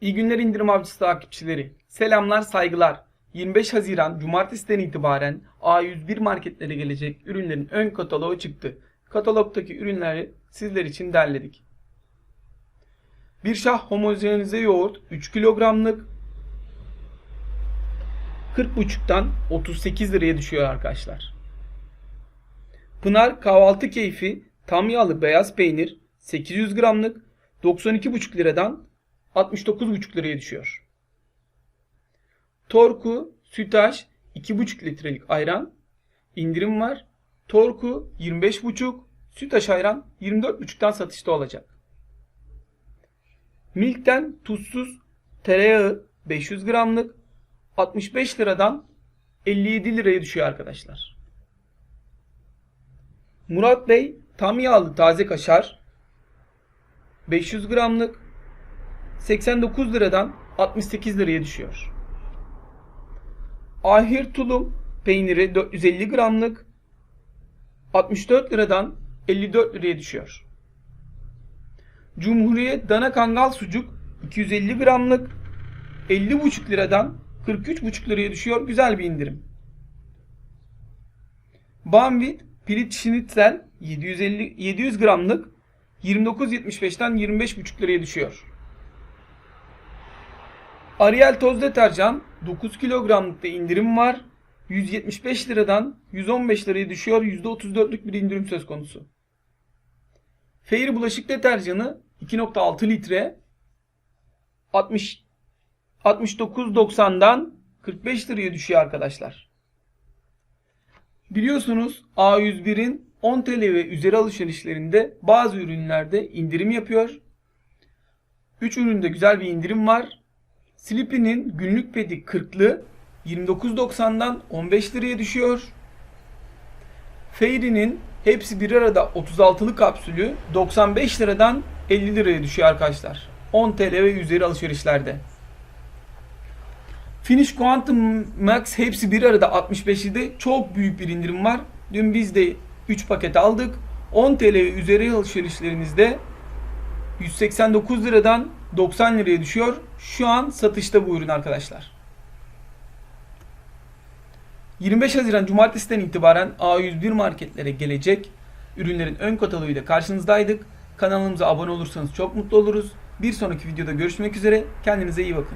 İyi günler indirim avcısı takipçileri. Selamlar, saygılar. 25 Haziran Cumartesi'den itibaren A101 marketlere gelecek ürünlerin ön kataloğu çıktı. Katalogdaki ürünleri sizler için derledik. Bir şah homojenize yoğurt 3 kilogramlık 40,5'tan 38 liraya düşüyor arkadaşlar. Pınar kahvaltı keyfi tam yağlı beyaz peynir 800 gramlık 92,5 liradan 69,5 liraya düşüyor. Torku Sütaş 2,5 litrelik ayran indirim var. Torku 25,5 Sütaş ayran 24,5'tan satışta olacak. Milk'ten tuzsuz tereyağı 500 gramlık 65 liradan 57 liraya düşüyor arkadaşlar. Murat Bey tam yağlı taze kaşar 500 gramlık 89 liradan 68 liraya düşüyor. Ahir tulum peyniri 450 gramlık 64 liradan 54 liraya düşüyor. Cumhuriyet dana kangal sucuk 250 gramlık 50,5 liradan 43,5 liraya düşüyor. Güzel bir indirim. Banvit pirinç şinitzel 750 700 gramlık 29.75'ten 25,5 liraya düşüyor. Ariel toz deterjan 9 kilogramlıkta indirim var. 175 liradan 115 liraya düşüyor. %34'lük bir indirim söz konusu. Fairy bulaşık deterjanı 2.6 litre 60 69.90'dan 45 liraya düşüyor arkadaşlar. Biliyorsunuz A101'in 10 TL ve üzeri alışverişlerinde bazı ürünlerde indirim yapıyor. 3 üründe güzel bir indirim var. Sleepy'nin günlük pedi 40'lı 29.90'dan 15 liraya düşüyor. Fairy'nin hepsi bir arada 36'lı kapsülü 95 liradan 50 liraya düşüyor arkadaşlar. 10 TL ve üzeri alışverişlerde. Finish Quantum Max hepsi bir arada 65'de çok büyük bir indirim var. Dün biz de 3 paket aldık. 10 TL üzeri alışverişlerimizde 189 liradan 90 liraya düşüyor. Şu an satışta bu ürün arkadaşlar. 25 Haziran Cumartesi'den itibaren A101 marketlere gelecek ürünlerin ön kataloğuyla karşınızdaydık. Kanalımıza abone olursanız çok mutlu oluruz. Bir sonraki videoda görüşmek üzere. Kendinize iyi bakın.